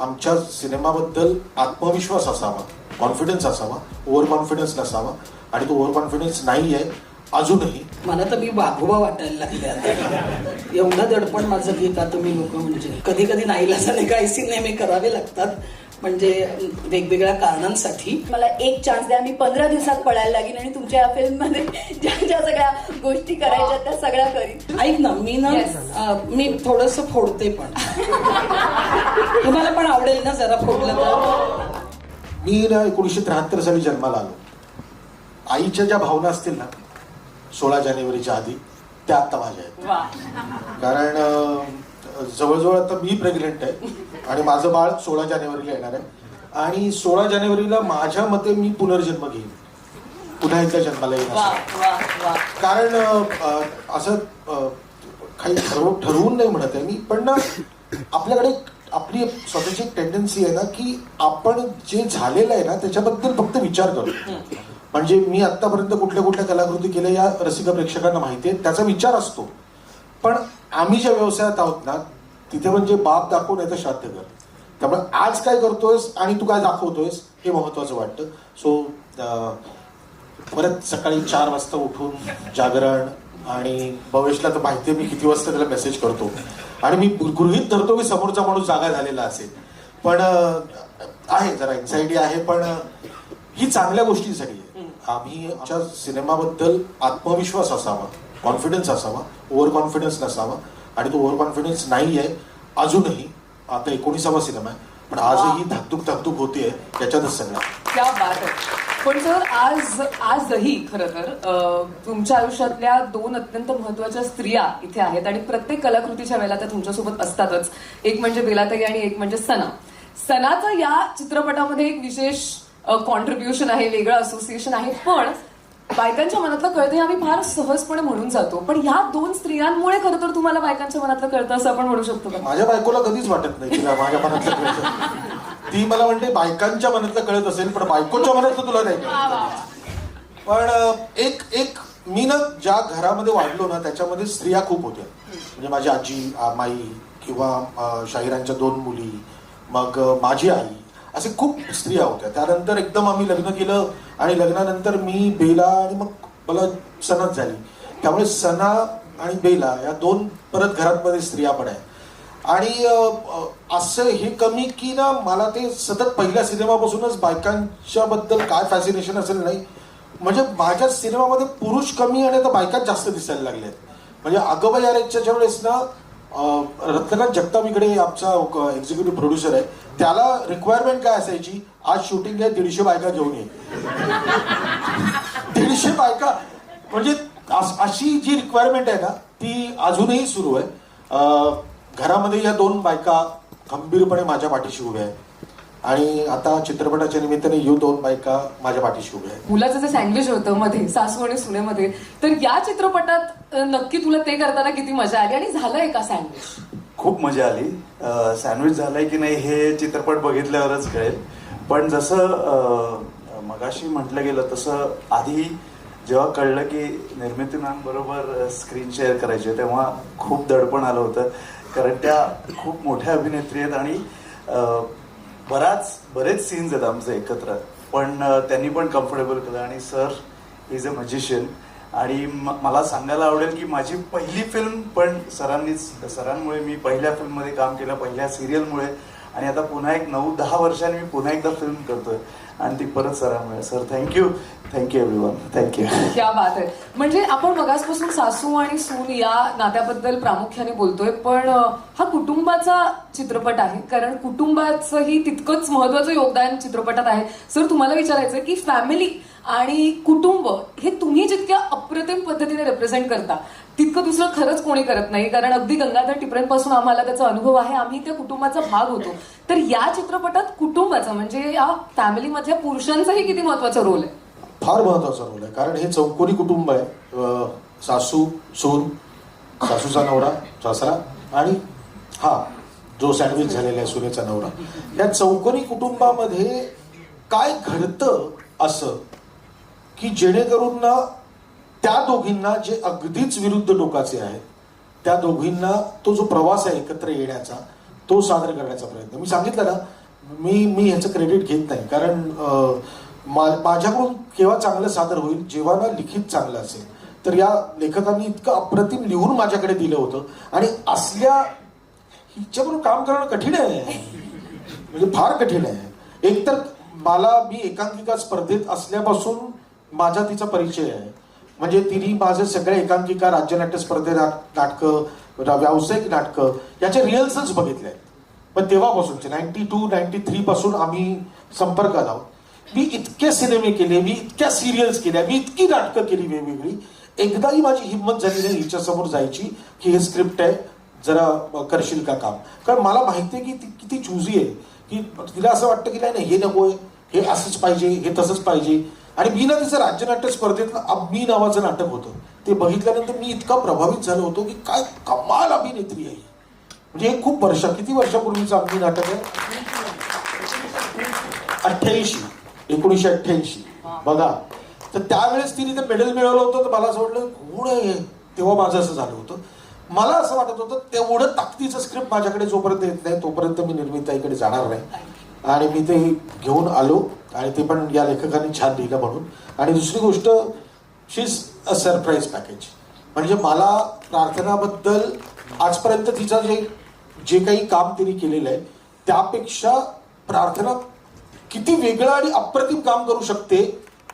आमच्या सिनेमाबद्दल आत्मविश्वास असावा कॉन्फिडन्स असावा ओव्हर कॉन्फिडन्स नसावा. आणि तो ओव्हर कॉन्फिडन्स नाही आहे अजूनही. मला तर मी वाघोबा वाटायला लागले आता. एवढं दडपण माझं घेता तुम्ही लोक म्हणजे. कधी कधी नाईलाजाने काही सिनेमे करावे लागतात. म्हणजे वेगवेगळ्या कारणांसाठी. मला एक चान्स द्या मी पंधरा दिवसात पळायला लागेन आणि तुमच्या या फिल्ममध्ये ज्या ज्या सगळ्या गोष्टी करायच्या त्या सगळ्या करीन. ऐक ना मी ना. अं, मी थोडस फोडते पण. तुम्हाला पण आवडेल ना जरा फोडलं तर? मी ना एकोणीसशे त्र्याहत्तर साली जन्माला आलो. आईच्या ज्या भावना असतील ना सोळा जानेवारीच्या आधी त्या आत्ता माझ्या आहेत. कारण अं, जवळजवळ आता मी प्रेग्नेंट आहे आणि माझं बाळ सोळा जानेवारीला येणार आहे. आणि सोळा जानेवारीला माझ्या मते मी पुनर्जन्म घेईन. पुन्हा एकदा जन्माला वा कारण असं काही ठरव ठरवून नाही म्हणत आहे मी पण ना आपल्याकडे आपली स्वतःची एक टेंडन्सी आहे ना की आपण जे झालेलं आहे ना त्याच्याबद्दल फक्त विचार करतो म्हणजे मी आतापर्यंत कुठल्या कुठल्या कलाकृती केल्या या रसिक प्रेक्षकांना माहिती आहे त्याचा विचार असतो. पण आम्ही ज्या व्यवसायात आहोत ना तिथे म्हणजे बाप दाखव नाही तर श्राद्ध कर. त्यामुळे आज काय करतोयस आणि तू काय दाखवतोयस हे महत्वाचं वाटतं. सो परत सकाळी चार वाजता उठून जागरण आणि भवेशला तर माहिती आहे मी किती वाजता त्याला मेसेज करतो. आणि मी गृहित धरतो की समोरचा माणूस जागा झालेला असेल. पण आहे जरा एन्झायटी आहे पण ही चांगल्या गोष्टींसाठी आहे. आम्ही आमच्या सिनेमाबद्दल आत्मविश्वास असावा. कॉन्फिडन्स असावा ओव्हर कॉन्फिडन्स नसावा. आणि तो ओव्हर कॉन्फिडन्स नाही आहे अजूनही. आता एकोणीसावा सिनेमा आहे पण आजही धाकधूक धाकधूक होतीये त्याच्यातच सगळं. क्या बात आहे. पण सर आज आजही खरं तर तुमच्या आयुष्यातल्या दोन अत्यंत महत्त्वाच्या स्त्रिया इथे आहेत आणि प्रत्येक कलाकृतीच्या वेळेला त्या तुमच्यासोबत असतातच. एक म्हणजे बेलाताई आणि एक म्हणजे सना. सनाचं या चित्रपटामध्ये एक विशेष कॉन्ट्रीब्युशन आहे वेगळं असोसिएशन आहे पण बायकांच्या मनातलं कळतं हे आम्ही फार सहजपणे म्हणून जातो. पण ह्या दोन स्त्रियांमुळे खरं तर तुम्हाला बायकांच्या मनातलं कळतं असं आपण म्हणू शकतो का? माझ्या बायकोला कधीच वाटत नाही तिला माझ्या मनातलं कळत. ती मला म्हणते बायकांच्या मनातलं कळत असेल पण बायकोच्या मनातलं तुला नाही कळत. पण एक एक मी ना ज्या घरामध्ये वाढलो ना त्याच्यामध्ये स्त्रिया खूप होत्या. म्हणजे माझी आजी माई किंवा शाहिरांच्या दोन मुली मग माझी आई असे खूप स्त्रिया होत्या. त्यानंतर एकदम आम्ही लग्न केलं आणि लग्नानंतर मी बेला आणि मग मला सणाच झाली. त्यामुळे सणा आणि बेला या दोन परत घरांमध्ये स्त्रिया पण आहेत. आणि असं हे कमी की ना मला ते सतत पहिल्या सिनेमापासूनच बायकांच्या बद्दल काय फॅसिनेशन असेल नाही. म्हणजे माझ्या सिनेमामध्ये पुरुष कमी आणि आता बायकाच जास्त दिसायला लागले म्हणजे अगोबा ज्या वेळेस ना रत्नाथ रत्नकांत जगताप इकडे आमचा एक्झिक्युटिव्ह प्रोड्युसर आहे. त्याला रिक्वायरमेंट काय असायची? आज शूटिंग आहे दीडशे बायका घेऊन ये. दीडशे बायका म्हणजे अशी जी रिक्वायरमेंट आहे ना ती अजूनही सुरू आहे. घरामध्ये या दोन बायका खंबीरपणे माझ्या पाठीशी उभ्या आहेत. आणि आता चित्रपटाच्या निमित्ताने यू दोन बायका माझ्या पाठीशी उभ्या आहेत. मुलाचं जे सँडविच होतं मध्ये सासू आणि सुनेमध्ये तर या चित्रपटात नक्की तुला ते करताना किती मजा आली? आणि झालंय का सँडविच खूप मजा आली. सँडविच झालंय की नाही हे चित्रपट बघितल्यावरच कळेल. पण जसं मगाशी म्हटलं गेलं तसं आधी जेव्हा कळलं की निर्मिती स्क्रीन शेअर करायचे तेव्हा खूप दडपण आलं होतं. कारण त्या खूप मोठ्या अभिनेत्री आहेत आणि बराच बरेच सीन्स आहेत आमचे एकत्र. पण त्यांनी पण कम्फर्टेबल केलं आणि सर इज अ मजिशियन आणि मला सांगायला आवडेल की माझी पहिली फिल्म पण सरांनीच सरांमुळे मी पहिल्या फिल्ममध्ये काम केलं पहिल्या सिरियलमुळे आणि आता पुन्हा एक नऊ दहा वर्षांनी मी पुन्हा एकदा फिल्म करतोय. आणि ती परत सरांमुळे. Sir thank you thank you everyone thank you क्या बात आहे म्हणजे आपण मगासपासून सासू आणि सून या नात्याबद्दल प्रामुख्याने बोलतोय पण हा कुटुंबाचा चित्रपट आहे. कारण कुटुंबाचंही तितकंच महत्वाचं योगदान चित्रपटात आहे. सर तुम्हाला विचारायचं की फॅमिली आणि कुटुंब हे तुम्ही जितक्या अप्रतिम पद्धतीने रिप्रेझेंट करता तितकं दुसरं खरंच कोणी करत नाही. कारण अगदी गंगाधर टिपऱ्यांपासून आम्हाला त्याचा अनुभव आहे. आम्ही त्या कुटुंबाचा भाग होतो. तर या चित्रपटात कुटुंबाचा म्हणजे या फॅमिलीमधल्या पुरुषांचाही किती महत्त्वाचा रोल आहे? फार महत्त्वाचा रोल आहे. कारण हे चौकोनी कुटुंब आहे. सासू सून सासूचा नवरा सासरा आणि हा जो सँडविच झालेला आहे सुनेचा नवरा. या चौकोनी कुटुंबामध्ये काय घडतं असं की जेणेकरून ना त्या दोघींना जे अगदीच विरुद्ध डोकाचे आहेत त्या दोघींना तो जो प्रवास आहे एकत्र येण्याचा तो सादर करण्याचा प्रयत्न. मी सांगितलं ना मी मी ह्याचं क्रेडिट घेत नाही. कारण मा- माझ्याकडून केव्हा चांगलं सादर होईल जेव्हा ना लिखित चांगलं असेल तर या लेखकांनी इतकं अप्रतिम लिहून माझ्याकडे दिलं होतं. आणि असल्या हिच्यावरून काम करणं कठीण आहे. म्हणजे फार कठीण आहे. एकतर मला मी एकांकिका स्पर्धेत असल्यापासून माझा तिचा परिचय आहे. म्हणजे तिने माझे सगळे एकांकिका राज्यनाट्य स्पर्धे नाटकं व्यावसायिक नाटकं याचे रिहर्सल्स बघितले आहेत. पण तेव्हापासूनचे नाईन्टी टू नाईन्टी थ्री पासून आम्ही संपर्कात आहोत. मी इतके सिनेमे केले मी इतक्या सिरियल्स केल्या मी इतकी नाटकं केली वेगवेगळी. एकदाही माझी हिंमत झाली नाही हिच्यासमोर जायची की हे स्क्रिप्ट आहे जरा करशील का काम? कारण मला माहिती आहे की ती किती चुजी आहे. की तिला असं वाटतं की नाही नाही हे आहे हे असंच पाहिजे हे तसंच पाहिजे. आणि मी ना तिचं राज्यनाट्य स्पर्धेतलं अम्मी नावाचं नाटक होतं. ते बघितल्यानंतर मी इतका प्रभावित झालो होतो की काय कमाल अभिनेत्री आहे म्हणजे हे खूप वर्ष किती वर्षापूर्वीचं अम्मी नाटक आहे? अठ्ठ्याऐंशी एकोणीसशे अठ्ठ्याऐंशी. बघा. तर त्यावेळेस तिने ते मेडल मिळवलं होतं तर मला असं वाटलं कोण आहे तेव्हा माझं असं झालं होतं. मला असं वाटत होतं तेवढं ताकदीचं स्क्रिप्ट माझ्याकडे जोपर्यंत येत नाही तोपर्यंत मी निर्मिताईकडे जाणार नाही. आणि मी ते घेऊन आलो आणि ते पण या लेखकांनी छान लिहिलं म्हणून. आणि दुसरी गोष्ट शीज अ सरप्राईज पॅकेज म्हणजे मला प्रार्थनाबद्दल आजपर्यंत तिचं जे जे काही काम तिने केलेलं आहे त्यापेक्षा प्रार्थना किती वेगळं आणि अप्रतिम काम करू शकते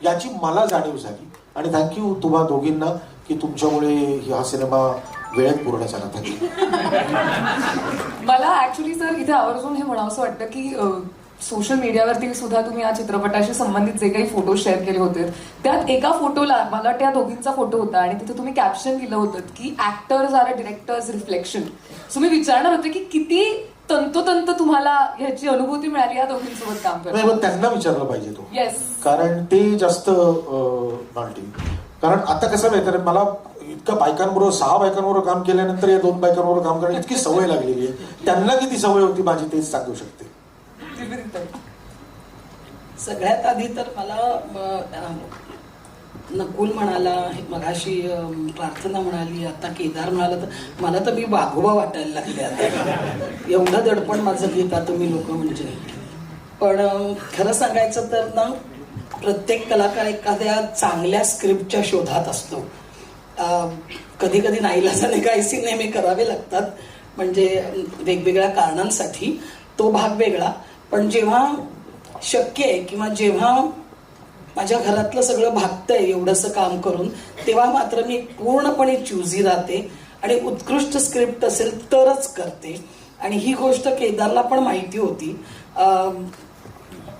याची मला जाणीव झाली. आणि थँक्यू तुम्हा दोघींना की तुमच्यामुळे हा सिनेमा वेळेत पूर्ण झाला. थँक्यू मला ऍक्च्युली सर इथे आवर्जून हे म्हणावंसं वाटतं की सोशल मीडियावरती सुद्धा तुम्ही या चित्रपटाशी संबंधित जे काही फोटो शेअर केले होते त्यात एका फोटोला मला त्या दोघींचा फोटो होता आणि तिथे तुम्ही कॅप्शन लिहिलं होतं की actors are a directors reflection so मी विचारणार होते की किती तंतोतंत तुम्हाला ह्याची अनुभूती मिळाली या दोघींसोबत काम करत त्यांना विचारलं पाहिजे तो. येस कारण ते जास्त कारण आता कसं माहिती मला इतकं बायकांबरोबर सहा बायकांबरोबर काम केल्यानंतर या दोन बायकांबरोबर काम करण्याची इतकी सवय लागलेली आहे. त्यांना किती सवय होती माझी तेच सांगू शकते. सगळ्यात आधी तर मला नकुल म्हणाला मगाशी प्रार्थना म्हणाली आता केदार म्हणाला तर मला तर मी वाघोबा वाटायला लागले आता. एवढं दडपण माझं घेता तुम्ही लोक म्हणजे. पण खरं सांगायचं तर ना प्रत्येक कलाकार एखाद्या चांगल्या स्क्रिप्टच्या शोधात असतो. कधी कधी नाईलाजाने काही सिनेमे करावे लागतात. म्हणजे वेगवेगळ्या कारणांसाठी तो भाग वेगळा. पण जेव्हा शक्य आहे किंवा जेव्हा माझ्या घरातलं सगळं भागतंय एवढंसं काम करून तेव्हा मात्र मी पूर्णपणे चुजी राहते आणि उत्कृष्ट स्क्रिप्ट असेल तरच करते. आणि ही गोष्ट केदारला पण माहिती होती.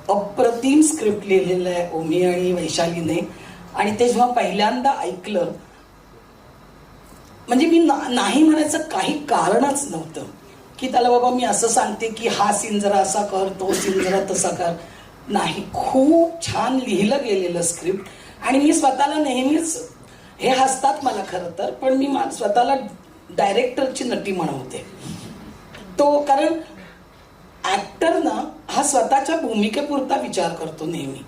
अप्रतिम स्क्रिप्ट लिहिलेलं आहे ओमी आणि वैशालीने. आणि ते जेव्हा पहिल्यांदा ऐकलं म्हणजे मी ना- नाही म्हणायचं काही कारणच नव्हतं. की त्याला बाबा मी असं सांगते की हा सीन जरा असा कर तो सीन जरा तसा कर. नाही खूप छान लिहिलं गेलेलं स्क्रिप्ट आणि मी स्वतःला नेहमीच हे हसतात मला खरं तर पण मी मा- स्वतःला डायरेक्टरची नटी म्हणवते. तो कारण ॲक्टर ना हा स्वतःच्या भूमिकेपुरता विचार करतो नेहमी.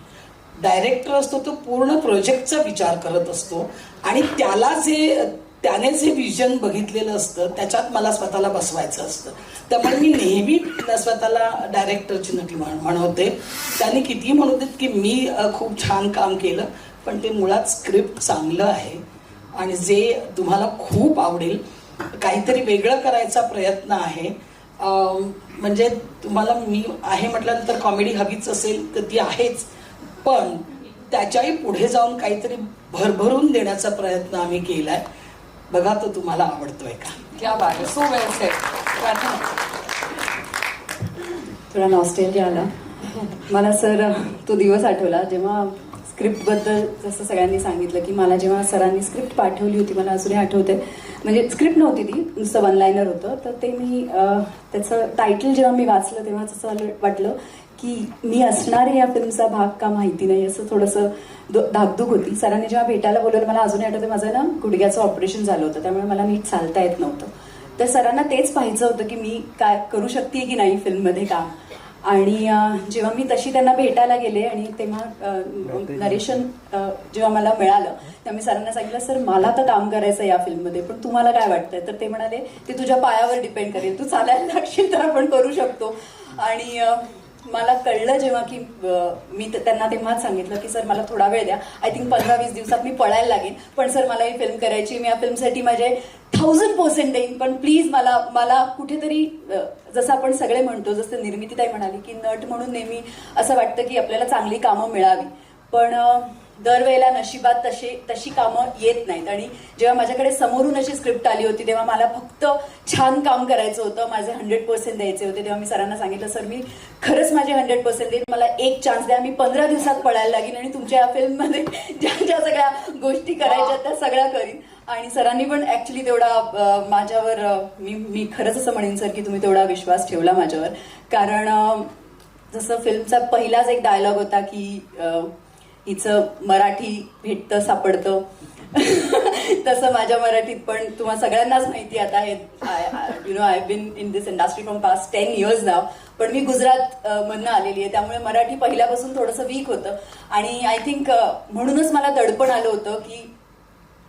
डायरेक्टर असतो तो पूर्ण प्रोजेक्टचा विचार करत असतो. आणि त्याला जे त्याने जे विजन बघितलेलं असतं त्याच्यात मला स्वतःला बसवायचं असतं. त्यामुळे मी नेहमी स्वतःला डायरेक्टरची नटी म्हण- म्हणवते. त्याने कितीही म्हणू देत की मी खूप छान काम केलं पण ते मुळात स्क्रिप्ट चांगलं आहे. आणि जे तुम्हाला खूप आवडेल काहीतरी वेगळं करायचा प्रयत्न आहे. म्हणजे तुम्हाला मी आहे म्हटल्यानंतर कॉमेडी हवीच असेल तर ती आहेच. पण त्याच्याही पुढे जाऊन काहीतरी भरभरून देण्याचा प्रयत्न आम्ही केला आहे बघा तो तुम्हाला आवडतोय का? क्या बात आहे सो वेल थोडा नॉस्टेलिया आला. मला सर तो दिवस आठवला जेव्हा स्क्रिप्टबद्दल जसं सगळ्यांनी सांगितलं की मला जेव्हा सरांनी स्क्रिप्ट पाठवली होती मला अजूनही आठवते. म्हणजे स्क्रिप्ट नव्हती ती नुसतं वन लाईनर होतं. तर ते मी त्याचं टायटल जेव्हा मी वाचलं तेव्हा असं वाटलं की मी असणारे या फिल्मचा भाग का माहिती नाही असं थोडंसं धाकधूक होती. सरांनी जेव्हा भेटायला बोलवलं मला अजूनही आठवतं माझं ना गुडघ्याचं ऑपरेशन झालं होतं. त्यामुळे मला नीट चालता येत नव्हतं. तर सरांना तेच पाहायचं होतं की मी काय करू शकते की नाही फिल्ममध्ये काम. आणि जेव्हा मी तशी त्यांना भेटायला गेले आणि तेव्हा नरेशन जेव्हा मला मिळालं तेव्हा मी सरांना सांगितलं सर मला तर काम करायचं आहे या फिल्ममध्ये पण तुम्हाला काय वाटतंय? तर ते म्हणाले ते तुझ्या पायावर डिपेंड करेल. तू चालायला लागशील तर आपण करू शकतो. आणि मला कळलं जेव्हा की मी त्यांना तेव्हाच सांगितलं की सर मला थोडा वेळ द्या. आय थिंक पंधरा वीस दिवसात मी पळायला लागेन. पण सर मला ही फिल्म करायची मी या फिल्मसाठी माझे थाउजंड पर्सेंट देईन. पण प्लीज मला मला कुठेतरी जसं आपण सगळे म्हणतो जसं निर्मितीताई म्हणाली की नट म्हणून नेहमी असं वाटतं की आपल्याला चांगली कामं मिळावी. पण दरवेळेला नशिबात तशी तशी कामं येत नाहीत. आणि जेव्हा माझ्याकडे समोरून अशी स्क्रिप्ट आली होती तेव्हा मला फक्त छान काम करायचं होतं. माझे हंड्रेड पर्सेंट द्यायचे होते. तेव्हा मी सरांना सांगितलं सर मी खरंच माझे हंड्रेड पर्सेंट देईन. मला एक चान्स द्या. मी पंधरा दिवसात पळायला लागेन आणि तुमच्या या फिल्ममध्ये ज्या ज्या सगळ्या गोष्टी करायच्या त्या सगळ्या करीन. आणि सरांनी पण ऍक्च्युली तेवढा माझ्यावर मी मी खरंच असं म्हणेन सर की तुम्ही तेवढा विश्वास ठेवला माझ्यावर. कारण जसं फिल्मचा पहिलाच एक डायलॉग होता की अं, हिचं मराठी भेटतं सापडतं. तसं माझ्या मराठीत पण तुम्हाला सगळ्यांनाच माहिती आता आहे. You know I been in this industry from past ten years नाव पण मी गुजरात मधनं आलेली आहे. त्यामुळे मराठी पहिल्यापासून थोडंसं वीक होतं. आणि आय थिंक म्हणूनच मला दडपण आलं होतं की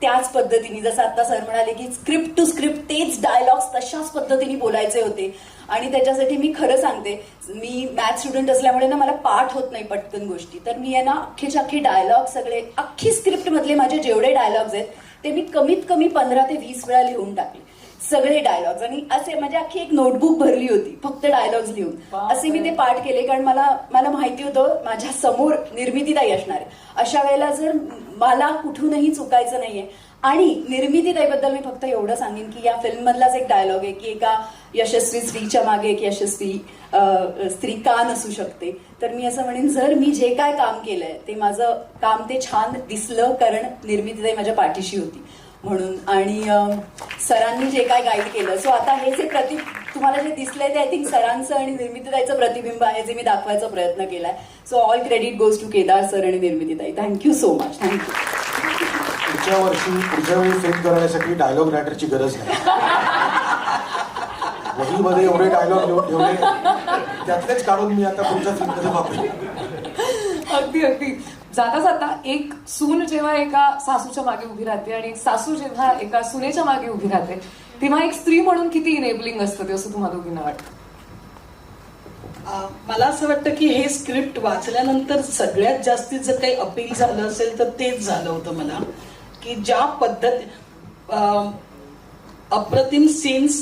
त्याच पद्धतीने जसं आता सर म्हणाले की स्क्रिप्ट टू स्क्रिप्ट तेच डायलॉग्स तशाच पद्धतीने बोलायचे होते. आणि त्याच्यासाठी मी खरं सांगते मी मॅथ स्टुडंट असल्यामुळे ना मला पाठ होत नाही पटकन गोष्टी. तर मी आहे ना अख्खेच्या अख्खे डायलॉग सगळे अख्खी स्क्रिप्टमधले माझे जेवढे डायलॉग्स आहेत ते मी कमीत कमी पंधरा ते वीस वेळा लिहून टाकले. सगळे डायलॉग्स आणि असे म्हणजे अख्खी एक नोटबुक भरली होती. फक्त डायलॉग्स लिहून. असे मी ते पाठ केले कारण मला मला माहिती होतं माझ्यासमोर निर्मितीताई असणार आहे अशा वेळेला जर मला कुठूनही चुकायचं नाहीये. आणि निर्मितीताईबद्दल मी फक्त एवढं सांगेन की या फिल्म मधलाच एक डायलॉग आहे की एका यशस्वी स्त्रीच्या मागे एक यशस्वी स्त्री का नसू शकते. तर मी असं म्हणेन जर मी जे काय काम केलंय ते माझं काम ते छान दिसलं कारण निर्मितीताई माझ्या पाठीशी होती. म्हणून. आणि सरांनी जे काय गाईड केलं. सो आता हे जे प्रति तुम्हाला जे दिसलंय ते आय थिंक सरांचं आणि निर्मितीताईचं प्रतिबिंब आहे जे मी दाखवायचा प्रयत्न केलाय. So all credit goes to Kedar sir आणि निर्मितीताई. Thank you so much thank you पुढच्या वर्षी पुढच्या वेळी फिल्म करण्यासाठी डायलॉग रायटरची गरज नाही. वहीमध्ये एवढे डायलॉग लिहून ठेवले. त्यातलेच काढून मी आता पुढच्या फिल्ममध्ये वापरेन. अगदी अगदी. जाता जाता एक सून जेव्हा एका सासूच्या मागे उभी राहते आणि एक सासू जेव्हा एका सुनेच्या मागे उभी राहते तेव्हा एक स्त्री म्हणून किती इनेबलिंग असतं ते असं तुम्हाला दोघींना वाटतं? मला असं वाटतं की हे स्क्रिप्ट वाचल्यानंतर सगळ्यात जास्तीत जर काही अपील झालं असेल तर तेच झालं होतं मला की ज्या पद्धत अप्रतिम सीन्स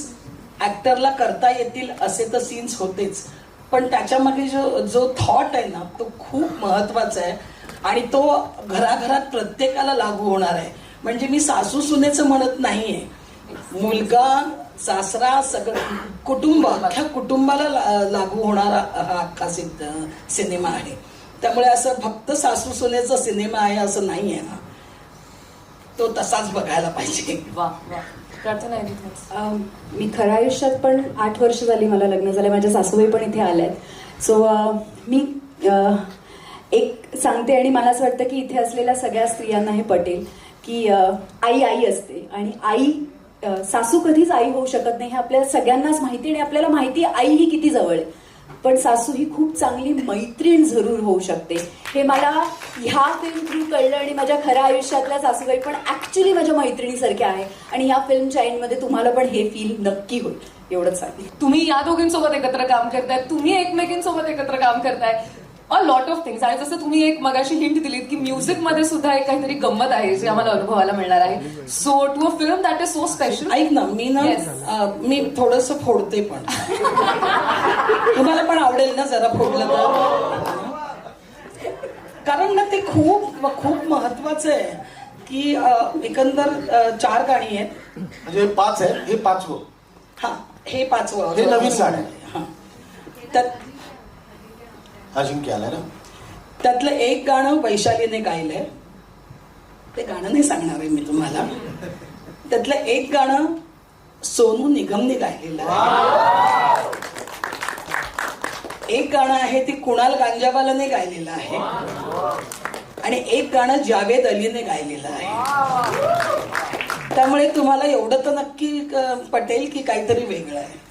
ऍक्टरला करता येतील असे तर सीन्स होतेच. पण त्याच्यामध्ये जो जो थॉट आहे ना तो खूप महत्त्वाचा आहे. आणि तो घराघरात प्रत्येकाला लागू होणार आहे. म्हणजे मी सासू सुनेचं म्हणत नाहीये. मुलगा सासरा सगळं कुटुंब अख्ख्या कुटुंबाला ला- लागू होणारा हा अख्खा सिद्ध सिनेमा आहे. त्यामुळे असं फक्त सासू सुनेचा सिनेमा आहे असं नाही आहे हा. तो तसाच बघायला पाहिजे. वा वा. मी खऱ्या आयुष्यात पण आठ वर्ष झाली मला लग्न झालं माझ्या सासूबाई पण इथे आल्या आहेत सो मी एक सांगते आणि मला असं वाटतं की इथे असलेल्या सगळ्या स्त्रियांना हे पटेल की आई आई असते आणि आई सासू कधीच आई होऊ शकत नाही हे आपल्या सगळ्यांनाच माहिती आणि आपल्याला माहिती आई ही किती जवळ आहे. पण सासू ही खूप चांगली मैत्रीण जरूर होऊ शकते. हे मला ह्या फिल्म थ्रू कळलं आणि माझ्या खऱ्या आयुष्यातल्या सासूबाई पण ऍक्च्युली माझ्या मैत्रिणीसारख्या आहे. आणि ह्या फिल्मच्या एंडमध्ये तुम्हाला पण हे फील नक्की होईल. एवढंच सांगते. तुम्ही या दोघींसोबत एकत्र काम करताय तुम्ही एकमेकींसोबत एकत्र काम करताय. अ लॉट ऑफ थिंग्स आणि जसं तुम्ही एक मगाशी हिंट दिलीत की म्युझिकमध्ये सुद्धा एक काहीतरी गंमत आहे जे आम्हाला अनुभवायला मिळणार आहे. So to a film that is so special ऐक ना मी ना Yes. अं, मी थोडस फोडते पण. तुम्हाला पण आवडेल ना जरा फोडलं तर? कारण ना ते खूप खूप महत्वाचं आहे की अं, एकंदर अं, चार गाणी आहेत. म्हणजे पाच आहे हे पाचवं. हा हे पाचवं. हे नवीन गाणं आहे. हा. त्यात अजिंक्य आलाय ना? त्यातलं एक गाणं वैशालीने गायलंय. ते गाणं नाही सांगणार आहे मी तुम्हाला. त्यातलं एक गाणं सोनू निगमने गायलेलं आहे. एक गाणं आहे ते कुणाल गांजावालाने गायलेलं आहे. आणि एक गाणं जावेद अलीने गायलेलं आहे. त्यामुळे तुम्हाला एवढं तर नक्की पटेल की काहीतरी वेगळं आहे.